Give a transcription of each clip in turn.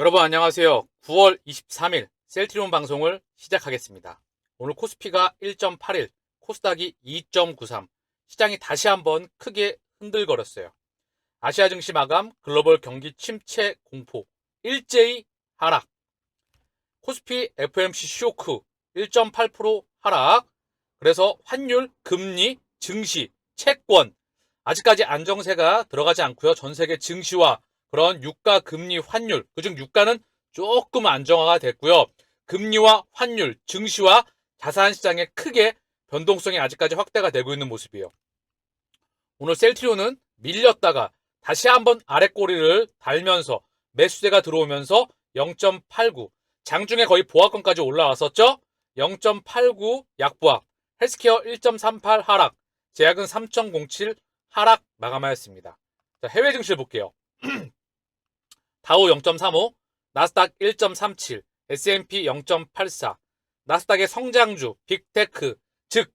여러분 안녕하세요. 9월 23일 셀트리온 방송을 시작하겠습니다. 오늘 코스피가 1.81, 코스닥이 2.93, 시장이 다시 한번 크게 흔들거렸어요. 아시아 증시 마감, 글로벌 경기 침체 공포, 일제히 하락. 코스피 FMC 쇼크 1.8% 하락. 그래서 환율, 금리, 증시, 채권 아직까지 안정세가 들어가지 않고요. 전 세계 증시와 그런 유가, 금리, 환율, 그중 유가는 조금 안정화가 됐고요. 금리와 환율, 증시와 자산 시장에 크게 변동성이 아직까지 확대가 되고 있는 모습이에요. 오늘 셀트리온은 밀렸다가 다시 한번 아랫꼬리를 달면서 매수세가 들어오면서 0.89 장중에 거의 보합권까지 올라왔었죠. 0.89 약보합 헬스케어 1.38 하락 제약은 3.07 하락 마감하였습니다. 자, 해외 증시를 볼게요. 다우 0.35, 나스닥 1.37, S&P 0.84, 나스닥의 성장주, 빅테크, 즉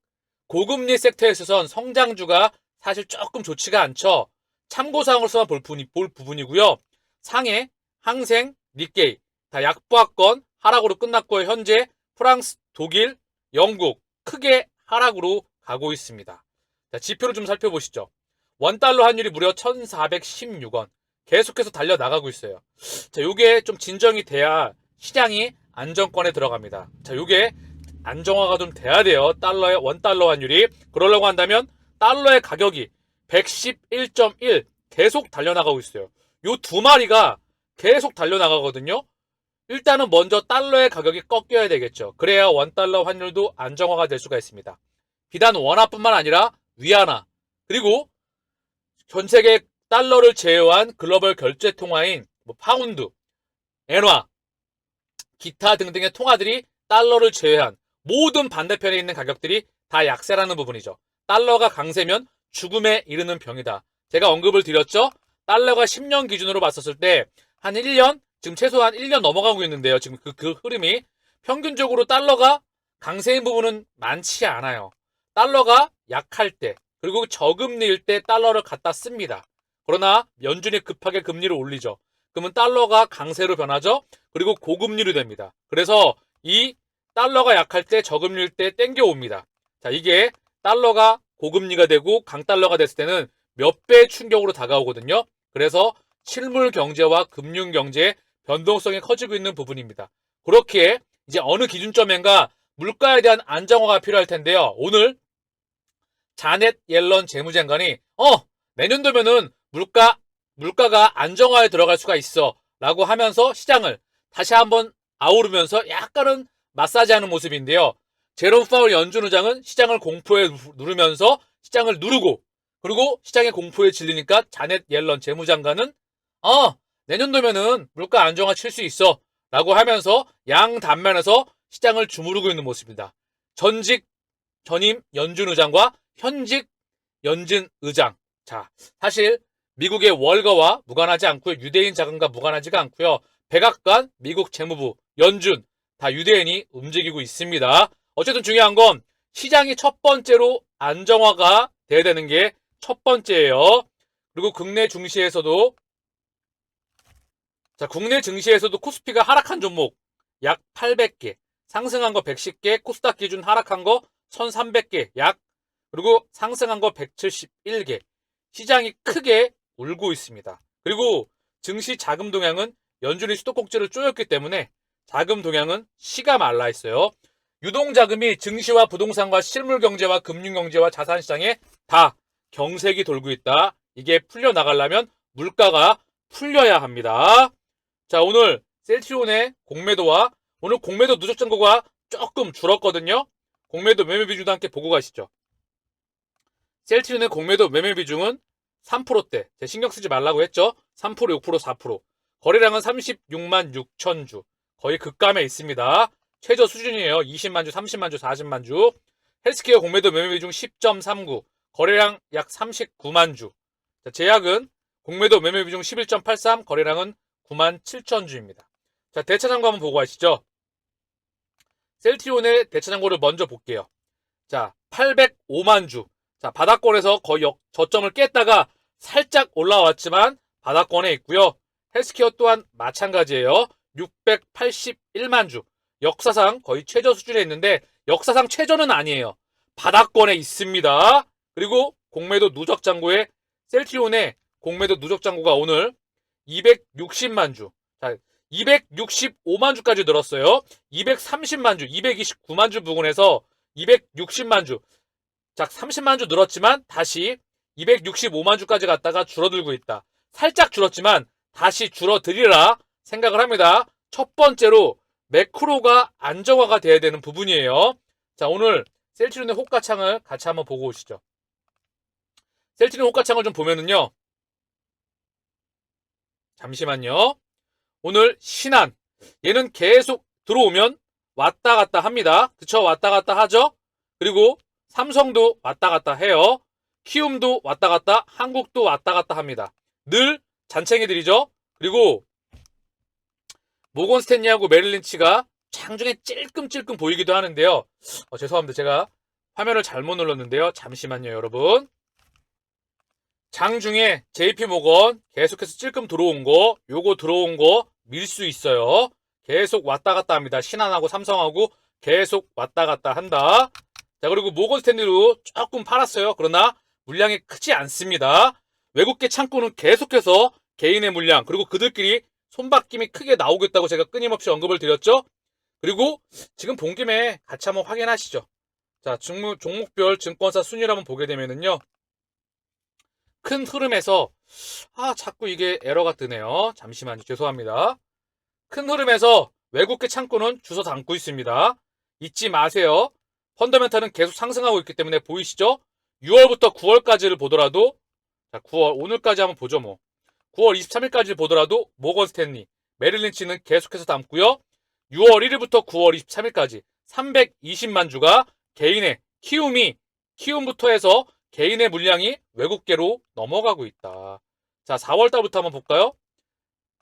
고금리 섹터에 있어서는 성장주가 사실 조금 좋지가 않죠. 참고사항으로서만 볼, 부분이, 볼 부분이고요. 상해, 항생, 니케이 다 약보합권 하락으로 끝났고요. 현재 프랑스, 독일, 영국 크게 하락으로 가고 있습니다. 자, 지표를 좀 살펴보시죠. 원달러 환율이 무려 1,416원. 계속해서 달려 나가고 있어요. 자, 요게 좀 진정이 돼야 시장이 안정권에 들어갑니다. 자, 요게 안정화가 좀 돼야 돼요. 달러의 원달러 환율이. 그러려고 한다면 달러의 가격이 111.1 계속 달려나가고 있어요. 요 두 마리가 계속 달려나가거든요. 일단은 먼저 달러의 가격이 꺾여야 되겠죠. 그래야 원달러 환율도 안정화가 될 수가 있습니다. 비단 원화뿐만 아니라 위안화 그리고 전 세계 달러를 제외한 글로벌 결제 통화인 뭐 파운드, 엔화, 기타 등등의 통화들이 달러를 제외한 모든 반대편에 있는 가격들이 다 약세라는 부분이죠. 달러가 강세면 죽음에 이르는 병이다. 제가 언급을 드렸죠. 달러가 10년 기준으로 봤었을 때 한 1년, 지금 최소한 1년 넘어가고 있는데요. 지금 그, 그 흐름이 평균적으로 달러가 강세인 부분은 많지 않아요. 달러가 약할 때, 그리고 저금리일 때 달러를 갖다 씁니다. 그러나 연준이 급하게 금리를 올리죠. 그러면 달러가 강세로 변하죠. 그리고 고금리로 됩니다. 그래서 이 달러가 약할 때 저금리일 때 땡겨옵니다. 자, 이게 달러가 고금리가 되고 강달러가 됐을 때는 몇 배의 충격으로 다가오거든요. 그래서 실물 경제와 금융 경제의 변동성이 커지고 있는 부분입니다. 그렇게 이제 어느 기준점인가 물가에 대한 안정화가 필요할 텐데요. 오늘 자넷 옐런 재무장관이 어 내년도면은 물가 물가가 안정화에 들어갈 수가 있어 라고 하면서 시장을 다시 한번 아우르면서 약간은 마사지하는 모습인데요. 제롬 파월 연준 의장은 시장을 공포에 누르면서 시장을 누르고 그리고 시장의 공포에 질리니까 자넷 옐런 재무장관은 어 내년도면은 물가 안정화 칠 수 있어 라고 하면서 양 단면에서 시장을 주무르고 있는 모습입니다. 전직 전임 연준 의장과 현직 연준 의장. 자, 사실 미국의 월가와 무관하지 않고요. 유대인 자금과 무관하지가 않고요. 백악관, 미국 재무부, 연준 다 유대인이 움직이고 있습니다. 어쨌든 중요한 건 시장이 첫 번째로 안정화가 돼야 되는 게 첫 번째예요. 그리고 국내 증시에서도 자, 국내 증시에서도 코스피가 하락한 종목 약 800개, 상승한 거 110개, 코스닥 기준 하락한 거 1300개 약 그리고 상승한 거 171개. 시장이 크게 울고 있습니다. 그리고 증시 자금 동향은 연준이 수도꼭지를 쪼였기 때문에 자금 동향은 시가 말라 있어요. 유동 자금이 증시와 부동산과 실물 경제와 금융 경제와 자산 시장에 다 경색이 돌고 있다. 이게 풀려 나가려면 물가가 풀려야 합니다. 자, 오늘 셀트리온의 공매도와 오늘 공매도 누적 잔고가 조금 줄었거든요. 공매도 매매 비중도 함께 보고 가시죠. 셀트리온의 공매도 매매 비중은 3%대. 제 신경 쓰지 말라고 했죠. 3%, 6%, 4%. 거래량은 36만 6천 주. 거의 극감에 있습니다. 최저 수준이에요. 20만 주, 30만 주, 40만 주. 헬스케어 공매도 매매 비중 10.39. 거래량 약 39만 주. 자, 제약은 공매도 매매 비중 11.83. 거래량은 9만 7천 주입니다. 자, 대차 잔고 한번 보고 가시죠. 셀트리온의 대차 잔고를 먼저 볼게요. 자, 805만 주. 자, 바닥권에서 거의 역, 저점을 깼다가 살짝 올라왔지만 바닥권에 있고요. 헬스케어 또한 마찬가지예요. 681만 주. 역사상 거의 최저 수준에 있는데 역사상 최저는 아니에요. 바닥권에 있습니다. 그리고 공매도 누적 잔고에 셀트리온의 공매도 누적 잔고가 오늘 260만 주. 자, 265만 주까지 늘었어요. 230만 주, 229만 주 부근에서 260만 주. 자, 30만 주 늘었지만 다시 265만 주까지 갔다가 줄어들고 있다. 살짝 줄었지만 다시 줄어들이라 생각을 합니다. 첫 번째로 매크로가 안정화가 돼야 되는 부분이에요. 자, 오늘 셀트리온의 호가창을 같이 한번 보고 오시죠. 셀트리온 호가창을 좀 보면은요. 잠시만요. 오늘 신한 얘는 계속 들어오면 왔다 갔다 합니다. 그쵸? 왔다 갔다 하죠? 그리고 삼성도 왔다 갔다 해요. 키움도 왔다 갔다, 한국도 왔다 갔다 합니다. 늘 잔챙이들이죠? 그리고 모건 스탠리하고 메릴린치가 장중에 찔끔찔끔 보이기도 하는데요. 어, 죄송합니다. 제가 화면을 잘못 눌렀는데요. 잠시만요, 여러분. 장중에 JP 모건 계속해서 찔끔 들어온 거, 요거 들어온 거 밀 수 있어요. 계속 왔다 갔다 합니다. 신한하고 삼성하고 계속 왔다 갔다 한다. 자, 그리고 모건 스탠리로 조금 팔았어요. 그러나 물량이 크지 않습니다. 외국계 창고는 계속해서 개인의 물량, 그리고 그들끼리 손바뀜이 크게 나오겠다고 제가 끊임없이 언급을 드렸죠. 그리고 지금 본 김에 같이 한번 확인하시죠. 자, 종목, 종목별 증권사 순위를 한번 보게 되면은요. 큰 흐름에서, 아, 자꾸 이게 에러가 뜨네요. 잠시만요. 죄송합니다. 큰 흐름에서 외국계 창고는 주워 담고 있습니다. 잊지 마세요. 펀더멘탈은 계속 상승하고 있기 때문에 보이시죠? 6월부터 9월까지를 보더라도, 자, 9월, 오늘까지 한번 보죠, 뭐. 9월 23일까지 보더라도 모건 스탠리, 메릴린치는 계속해서 담고요. 6월 1일부터 9월 23일까지 320만 주가 개인의 키움이 키움부터 해서 개인의 물량이 외국계로 넘어가고 있다. 자, 4월 달부터 한번 볼까요?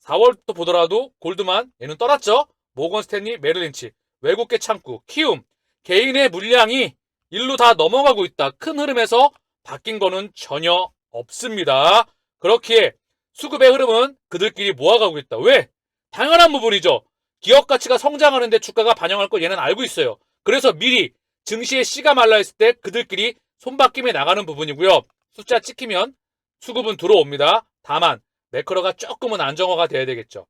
4월부터 보더라도 골드만 얘는 떠났죠. 모건 스탠리, 메릴린치, 외국계 창구, 키움 개인의 물량이 일로 다 넘어가고 있다. 큰 흐름에서 바뀐 거는 전혀 없습니다. 그렇기에 수급의 흐름은 그들끼리 모아가고 있다. 왜? 당연한 부분이죠. 기업 가치가 성장하는데 주가가 반영할 걸 얘는 알고 있어요. 그래서 미리 증시에 씨가 말라 있을 때 그들끼리 손바뀜에 나가는 부분이고요. 숫자 찍히면 수급은 들어옵니다. 다만 매크로가 조금은 안정화가 돼야 되겠죠.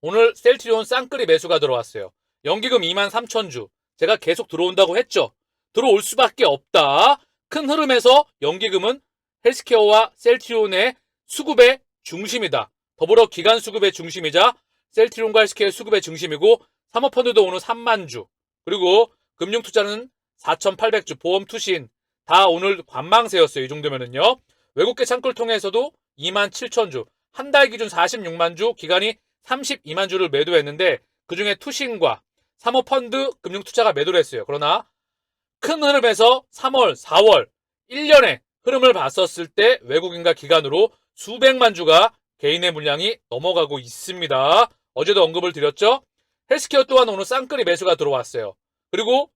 오늘 셀트리온 쌍끌이 매수가 들어왔어요. 연기금 2만 3천 주. 제가 계속 들어온다고 했죠. 들어올 수밖에 없다. 큰 흐름에서 연기금은 헬스케어와 셀트리온의 수급의 중심이다. 더불어 기간 수급의 중심이자 셀트리온과 헬스케어 수급의 중심이고 사모펀드도 오늘 3만 주 그리고 금융투자는 4,800주 보험 투신 다 오늘 관망세였어요. 이 정도면은요. 외국계 창구를 통해서도 2만 7천 주, 한 달 기준 46만 주, 기간이 32만 주를 매도했는데 그 중에 투신과 사모펀드 금융투자가 매도를 했어요. 그러나 큰 흐름에서 3월, 4월, 1년의 흐름을 봤었을 때 외국인과 기관으로 수백만 주가 개인의 물량이 넘어가고 있습니다. 어제도 언급을 드렸죠? 헬스케어 또한 오늘 쌍끌이 매수가 들어왔어요. 그리고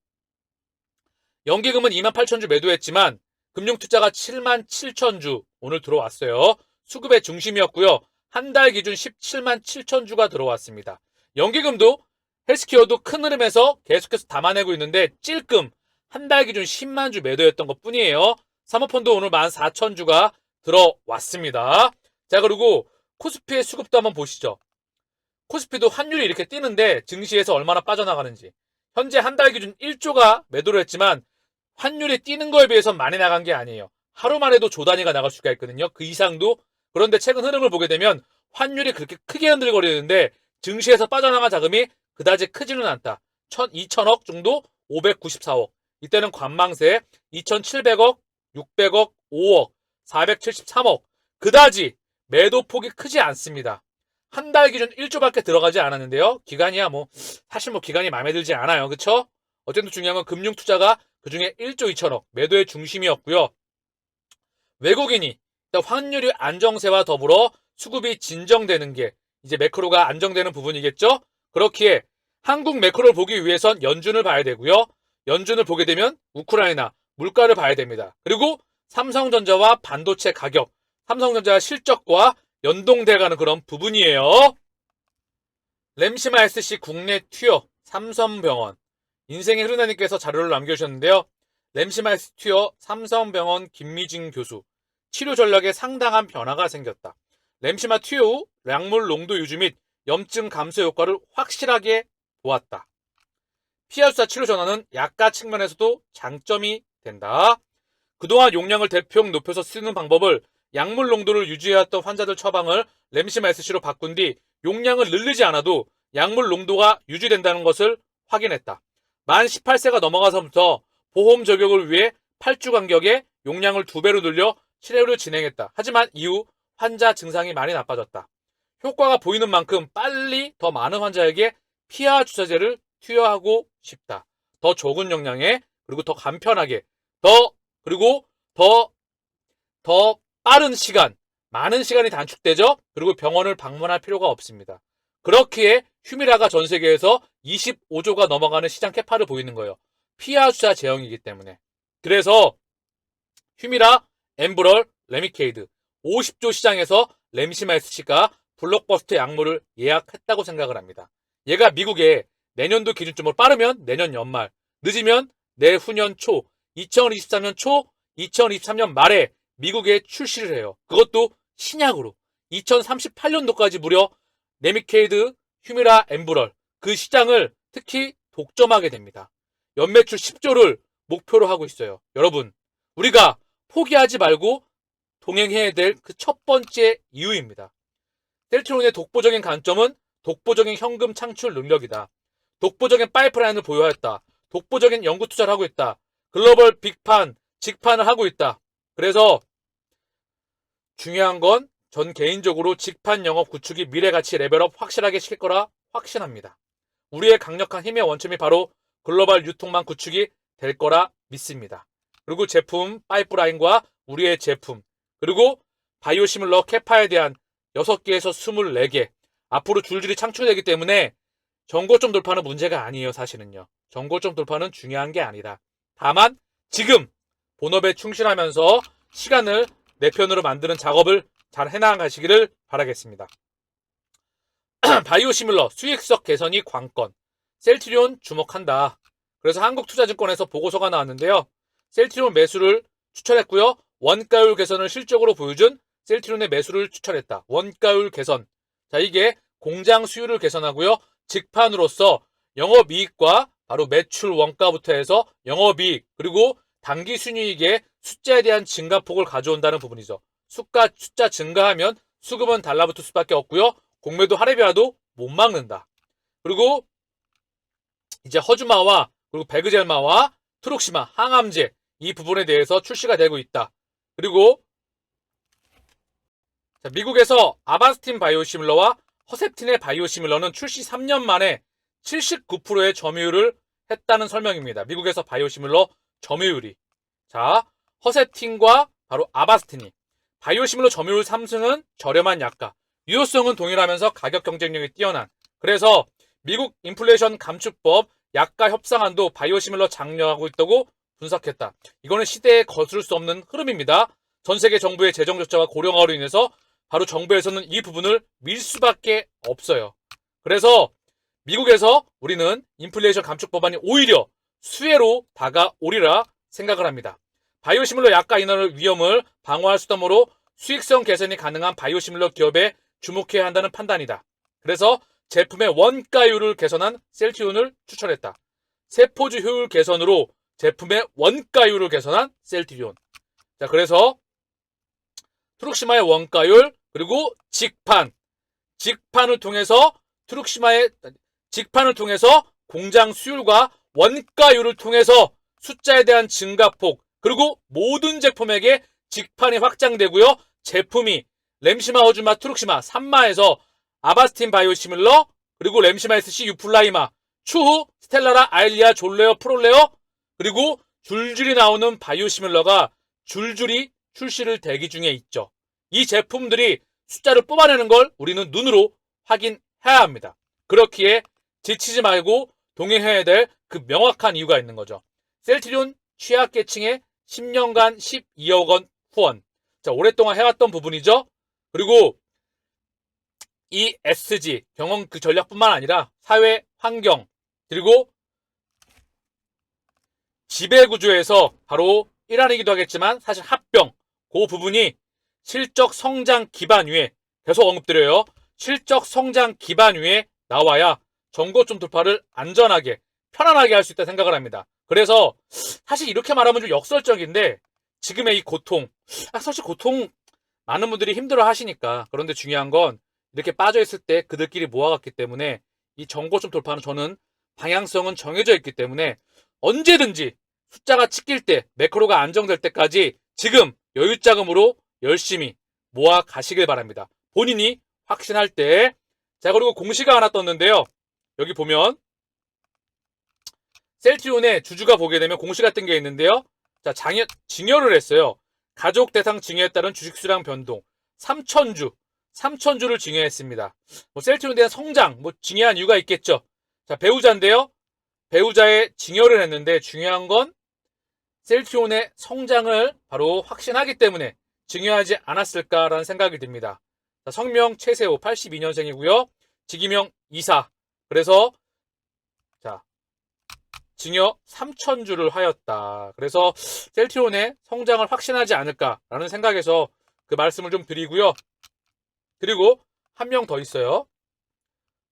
연기금은 2만 8천 주 매도했지만 금융투자가 7만 7천 주 오늘 들어왔어요. 수급의 중심이었고요. 한 달 기준 17만 7천 주가 들어왔습니다. 연기금도 헬스케어도 큰 흐름에서 계속해서 담아내고 있는데 찔끔 한 달 기준 10만 주 매도했던 것 뿐이에요. 사모펀드 오늘 1만 4천 주가 들어왔습니다. 자, 그리고 코스피의 수급도 한번 보시죠. 코스피도 환율이 이렇게 뛰는데 증시에서 얼마나 빠져나가는지. 현재 한 달 기준 1조가 매도를 했지만 환율이 뛰는 거에 비해서 많이 나간 게 아니에요. 하루만 해도 조 단위가 나갈 수가 있거든요. 그 이상도. 그런데 최근 흐름을 보게 되면 환율이 그렇게 크게 흔들거리는데 증시에서 빠져나간 자금이 그다지 크지는 않다. 1 2천억 정도 594억. 이때는 관망세 2,700억, 600억, 5억, 473억. 그다지 매도 폭이 크지 않습니다. 한 달 기준 1조밖에 들어가지 않았는데요. 기간이야 뭐 사실 뭐 기간이 마음에 들지 않아요. 그쵸? 어쨌든 중요한 건 금융 투자가 그중에 1조 2천억 매도의 중심이었고요. 외국인이 환율이 안정세와 더불어 수급이 진정되는 게 이제 매크로가 안정되는 부분이겠죠? 그렇기에 한국 매크로를 보기 위해선 연준을 봐야 되고요. 연준을 보게 되면 우크라이나 물가를 봐야 됩니다. 그리고 삼성전자와 반도체 가격, 삼성전자 실적과 연동돼가는 그런 부분이에요. 램시마 SC 국내 튜어 삼성병원 인생의 흐르나님께서 자료를 남겨주셨는데요. 램시마 S 튜어 삼성병원 김미진 교수 치료 전략에 상당한 변화가 생겼다. 램시마 튜어 후 약물 농도 유지 및 염증 감소 효과를 확실하게 보았다. 피하수사 치료 전환은 약가 측면에서도 장점이 된다. 그동안 용량을 대폭 높여서 쓰는 방법을 약물 농도를 유지해왔던 환자들 처방을 램시마 SC로 바꾼 뒤 용량을 늘리지 않아도 약물 농도가 유지된다는 것을 확인했다. 만 18세가 넘어가서부터 보험 적용을 위해 8주 간격에 용량을 2배로 늘려 치료를 진행했다. 하지만 이후 환자 증상이 많이 나빠졌다. 효과가 보이는 만큼 빨리 더 많은 환자에게 피하 주사제를 투여하고 싶다. 더 적은 용량에 그리고 더 간편하게 더 그리고 더 더 빠른 시간 많은 시간이 단축되죠. 그리고 병원을 방문할 필요가 없습니다. 그렇기에 휴미라가 전 세계에서 25조가 넘어가는 시장 캐파를 보이는 거예요. 피하 주사 제형이기 때문에. 그래서 휴미라, 엠브럴, 레미케이드 50조 시장에서 램시마 SC가 블록버스터 약물을 예약했다고 생각을 합니다. 얘가 미국에 내년도 기준점으로 빠르면 내년 연말, 늦으면 내후년 초, 2023년 초, 2023년 말에 미국에 출시를 해요. 그것도 신약으로 2038년도까지 무려 레미케이드, 휴미라, 엠브럴 그 시장을 특히 독점하게 됩니다. 연매출 10조를 목표로 하고 있어요. 여러분, 우리가 포기하지 말고 동행해야 될 그 첫 번째 이유입니다. 셀트론의 독보적인 관점은 독보적인 현금 창출 능력이다. 독보적인 파이프라인을 보유하였다. 독보적인 연구 투자를 하고 있다. 글로벌 빅판, 직판을 하고 있다. 그래서 중요한 건 전 개인적으로 직판 영업 구축이 미래 가치 레벨업 확실하게 시킬 거라 확신합니다. 우리의 강력한 힘의 원점이 바로 글로벌 유통망 구축이 될 거라 믿습니다. 그리고 제품 파이프라인과 우리의 제품 그리고 바이오시밀러 캐파에 대한 6개에서 24개 앞으로 줄줄이 창출되기 때문에 전고점 돌파는 문제가 아니에요 사실은요. 전고점 돌파는 중요한 게 아니다. 다만 지금 본업에 충실하면서 시간을 내 편으로 만드는 작업을 잘 해나가시기를 바라겠습니다. 바이오시밀러 수익성 개선이 관건 셀트리온 주목한다. 그래서 한국투자증권에서 보고서가 나왔는데요. 셀트리온 매수를 추천했고요. 원가율 개선을 실적으로 보여준 셀트리온의 매수를 추천했다. 원가율 개선. 자, 이게 공장 수율을 개선하고요. 직판으로서 영업이익과 바로 매출 원가부터 해서 영업이익 그리고 단기 순이익의 숫자에 대한 증가폭을 가져온다는 부분이죠. 숫자, 숫자 증가하면 수급은 달라붙을 수밖에 없고요. 공매도 하레비아도 못 막는다. 그리고 이제 허주마와 그리고 베그젤마와 트록시마, 항암제 이 부분에 대해서 출시가 되고 있다. 그리고 자, 미국에서 아바스틴 바이오시밀러와 허셉틴의 바이오시밀러는 출시 3년 만에 79%의 점유율을 했다는 설명입니다. 미국에서 바이오시밀러 점유율이. 자, 허셉틴과 바로 아바스틴이. 바이오시밀러 점유율 3승은 저렴한 약가. 유효성은 동일하면서 가격 경쟁력이 뛰어난. 그래서 미국 인플레이션 감축법 약가 협상안도 바이오시밀러 장려하고 있다고 분석했다. 이거는 시대에 거스를 수 없는 흐름입니다. 전 세계 정부의 재정 적자와 고령화로 인해서 바로 정부에서는 이 부분을 밀 수밖에 없어요. 그래서 미국에서 우리는 인플레이션 감축 법안이 오히려 수혜로 다가오리라 생각을 합니다. 바이오시밀러 약가 인하의 위험을 방어할 수단으로 수익성 개선이 가능한 바이오시밀러 기업에 주목해야 한다는 판단이다. 그래서 제품의 원가율을 개선한 셀티온을 추천했다. 세포주 효율 개선으로 제품의 원가율을 개선한 셀티리온. 자, 그래서 트룩시마의 원가율 그리고 직판, 직판을 통해서 트룩시마의 직판을 통해서 공장 수율과 원가율을 통해서 숫자에 대한 증가폭 그리고 모든 제품에게 직판이 확장되고요. 제품이 램시마 어주마 트룩시마 3마에서 아바스틴 바이오시밀러 그리고 램시마 SC 유플라이마 추후 스텔라라 아일리아 졸레어 프롤레어 그리고 줄줄이 나오는 바이오시밀러가 줄줄이 출시를 대기 중에 있죠. 이 제품들이 숫자를 뽑아내는 걸 우리는 눈으로 확인해야 합니다. 그렇기에 지치지 말고 동행해야 될 그 명확한 이유가 있는 거죠. 셀트리온 취약계층에 10년간 12억 원 후원. 자, 오랫동안 해왔던 부분이죠. 그리고 ESG 경영 그 전략뿐만 아니라 사회 환경 그리고 지배 구조에서 바로 일환이기도 하겠지만 사실 합병 그 부분이 실적 성장 기반 위에 계속 언급드려요. 실적 성장 기반 위에 나와야 정고점 돌파를 안전하게 편안하게 할 수 있다 생각을 합니다. 그래서 사실 이렇게 말하면 좀 역설적인데 지금의 이 고통 아, 사실 고통 많은 분들이 힘들어 하시니까 그런데 중요한 건 이렇게 빠져 있을 때 그들끼리 모아갔기 때문에 이 정고점 돌파는 저는 방향성은 정해져 있기 때문에 언제든지 숫자가 찍힐 때 매크로가 안정될 때까지 지금 여유 자금으로 열심히 모아 가시길 바랍니다. 본인이 확신할 때. 자, 그리고 공시가 하나 떴는데요. 여기 보면 셀트리온의 주주가 보게 되면 공시가 뜬게 있는데요. 자, 장여, 증여를 했어요. 가족 대상 증여에 따른 주식 수량 변동 3천주, 3천주를 증여했습니다. 뭐 셀트리온에 대한 성장, 뭐 증여한 이유가 있겠죠. 자, 배우자인데요. 배우자의 증여를 했는데 중요한 건 셀트리온의 성장을 바로 확신하기 때문에 증여하지 않았을까라는 생각이 듭니다. 자, 성명 최세호 82년생이고요. 직위명 이사. 그래서 자 증여 3천주를 하였다. 그래서 셀트리온의 성장을 확신하지 않을까라는 생각에서 그 말씀을 좀 드리고요. 그리고 한 명 더 있어요.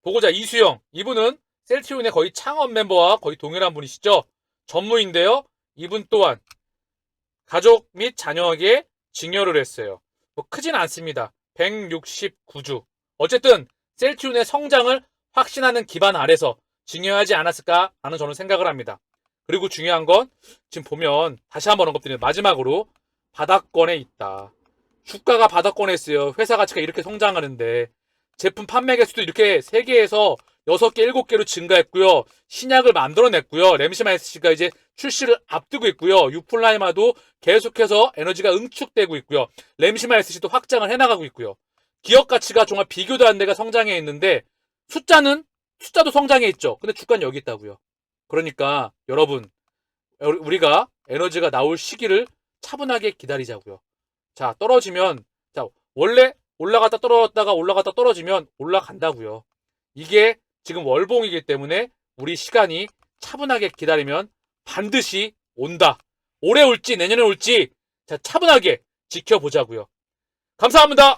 보고자 이수영. 이분은 셀트리온의 거의 창업 멤버와 거의 동일한 분이시죠. 전무인데요. 이분 또한 가족 및 자녀에게 증여를 했어요. 뭐 크진 않습니다. 169주. 어쨌든 셀트리온의 성장을 확신하는 기반 아래서 증여하지 않았을까 하는 저는 생각을 합니다. 그리고 중요한 건 지금 보면 다시 한번 언급드리는 마지막으로 바닥권에 있다. 주가가 바닥권에 있어요. 회사 가치가 이렇게 성장하는데 제품 판매 개수도 이렇게 3개에서 6개, 7개로 증가했고요. 신약을 만들어냈고요. 램시마이스가 이제 출시를 앞두고 있고요. 유플라이마도 계속해서 에너지가 응축되고 있고요. 램시마이스도 확장을 해나가고 있고요. 기업 가치가 정말 비교도 안 돼가 성장해 있는데 숫자는 숫자도 성장해 있죠. 근데 주가는 여기 있다고요. 그러니까 여러분 우리가 에너지가 나올 시기를 차분하게 기다리자고요. 자 떨어지면 자 원래 올라갔다 떨어졌다가 올라갔다 떨어지면 올라간다고요. 이게 지금 월봉이기 때문에 우리 시간이 차분하게 기다리면 반드시 온다. 올해 올지 내년에 올지 자 차분하게 지켜보자고요. 감사합니다.